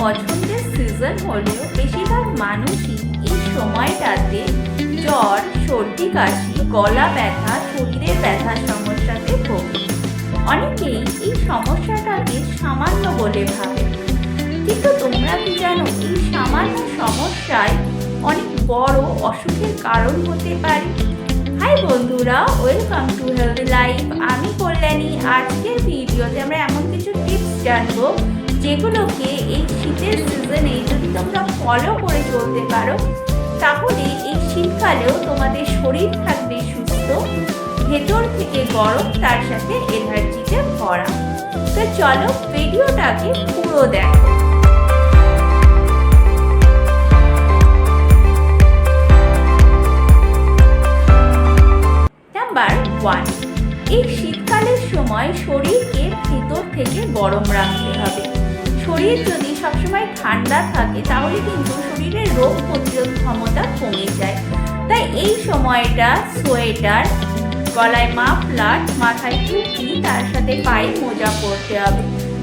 পছন্দের সিজন হলেও বেশিরভাগ মানুষই এই সময়টাতে জ্বর, সর্দি, কাশি, গলা ব্যথা, শরীরের ব্যথার সমস্যাতে ভোগে। অনেকেই এই সমস্যাটাকে সামান্য বলে ভাবে। কিন্তু তোমরা কি জানো, এই সামান্য সমস্যায় অনেক বড় অসুখের কারণ হতে পারে? হাই বন্ধুরা ওয়েলকাম টু হেলদি লাইফ আমি কল্যাণী। আজকের ভিডিওতে আমরা এমন কিছু টিপস জানব যেগুলোকে এই শীতের সিজনে যদি তোমরা ফলো করে চলতে পারো, তাহলে এই শীতকালেও তোমাদের শরীর থাকবে সুস্থ, ভেতর থেকে গরম, তার সাথে এনার্জিতে ভরা। তো চলো ভিডিওটাকে পুরো দেখো। এই শীতকালের সময় শরীরকে ভিতর থেকে গরম রাখতে হবে। শরীর যদি সবসময় ঠান্ডা থাকে, তাহলে কিন্তু শরীরের রোগ প্রতিরোধ ক্ষমতা কমে যায়। তাই এই সময়টা সোয়েটার, গলায় মাফলার, মাথায় টুপি, তার সাথে পায়ে মোজা পরতে হবে,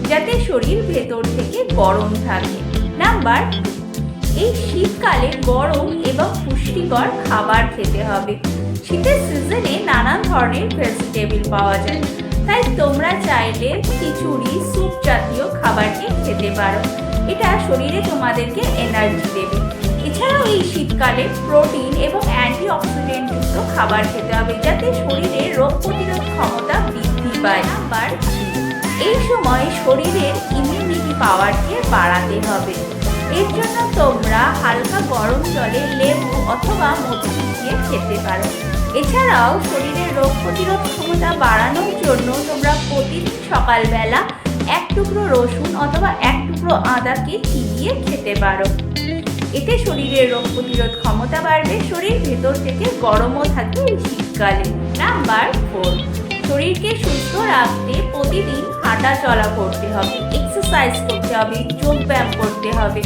যাতে শরীর ভেতর থেকে গরম থাকে। নাম্বার, এই শীতকালে গরম এবং পুষ্টিকর খাবার খেতে হবে। শীতের সিজনে নানান ধরনের ভেজিটেবল পাওয়া যায়। তাই তোমরা চাইলে খিচুড়ি, স্যুপ জাতীয় খাবারকে খেতে পারো। এটা শরীরে তোমাদেরকে এনার্জি দেবে। এছাড়াও এই শীতকালে প্রোটিন এবং অ্যান্টি অক্সিডেন্টযুক্ত খাবার খেতে হবে, যাতে শরীরে রোগ প্রতিরোধ ক্ষমতা বৃদ্ধি পায় নাম্বার এই সময় শরীরের ইমিউনিটি পাওয়ারকে বাড়াতে হবে। এর জন্য তোমরা হালকা গরম জলে লেবু অথবা মধু মিশিয়ে খেতে পারো। এছাড়াও শরীরের রোগ প্রতিরোধ ক্ষমতা বাড়ানোর জন্য তোমরা প্রতিদিন সকালবেলা এক টুকরো রসুন অথবা এক টুকরো আদাকে চিবিয়ে খেতে পারো। এতে শরীরের রোগ প্রতিরোধ ক্ষমতা বাড়বে, শরীর ভেতর থেকে গরমও থাকে এই শীতকালে। নাম্বার ফোর, শরীরকে সুস্থ রাখতে প্রতিদিন হাঁটা চলা করতে হবে এক্সারসাইজ করতে হবে, যোগ ব্যায়াম করতে হবে।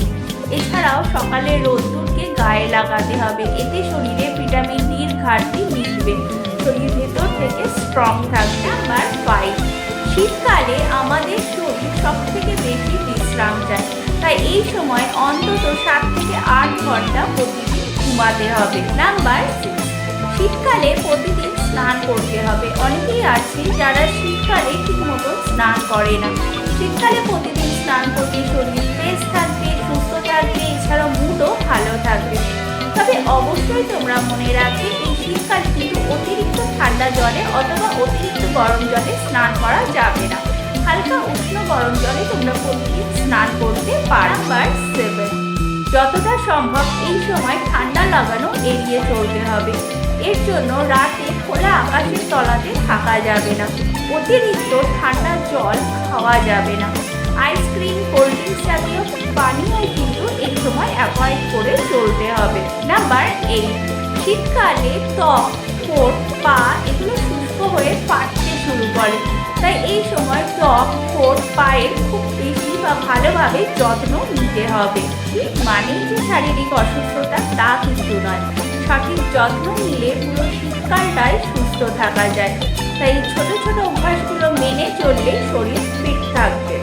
এছাড়াও সকালে রোদ্দুরকে গায়ে লাগাতে হবে, এতে শরীরে ভিটামিন ডির ঘাটতি মিটবে। শরীর ভেতর থেকে স্ট্রং থাকবে নাম্বার ফাইভ শীতকালে আমাদের শরীর সব থেকে বেশি বিশ্রাম চায়। তাই এই সময় অন্তত সাত থেকে আট ঘণ্টা প্রতিদিন ঘুমাতে হবে। নাম্বার শীতকালে প্রতিদিন স্নান করতে হবে। অনেকেই আছে যারা শীতকালে ঠিক মতো স্নান করে না। শীতকালে প্রতিদিন স্নান করতে শরীর ফ্রেশ থাকবে, সুস্থ থাকবে, এছাড়াও মুডও ভালো থাকবে। তবে অবশ্যই তোমরা মনে রাখবে শীতকালে কিন্তু অতিরিক্ত ঠান্ডা জলে অথবা অতিরিক্ত গরম জলে স্নান করা যাবে না। হালকা উষ্ণ গরম জলে তোমরা প্রতিদিন স্নান করতে পারো। নাম্বার সেভেন যতটা সম্ভব এই সময় ঠান্ডা লাগানো এড়িয়ে চলতে হবে। এর জন্য রাতে খোলা আকাশের তলাতে থাকা যাবে না। অতিরিক্ত ঠান্ডা জল খাওয়া যাবে না। আইসক্রিম কোল্ড ড্রিঙ্কস জাতীয় পানীয় কিন্তু এই সময় অ্যাভয়েড করে চলতে হবে। নাম্বার এইট শীতকালে ত্বক, ঠোঁট, পা এগুলো শুষ্ক হয়ে ফাটতে শুরু করে। তাই এই সময় ত্বক, ঠোঁট, পায়ের খুব বেশি বা ভালোভাবে যত্ন নিতে হবে। মানেই যে শারীরিক অসুস্থতা তা কিন্তু নয়। সঠিক যত্ন নিলে পুরো শীতকালটাই সুস্থ থাকা যায়। তাই ছোট ছোট অভ্যাসগুলো মেনে চললে শরীর ফিট থাকবে।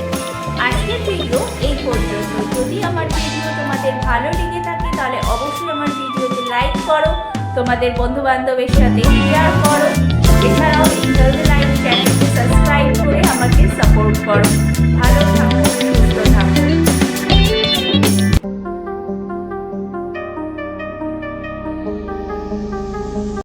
তোমাদের বন্ধু বান্ধবের সাথে শেয়ার করো। এছাড়াও ইন্টারভিউ লাইভ চ্যানেলকে সাবস্ক্রাইব করে আমাকে সাপোর্ট করো। ভালো থাকো।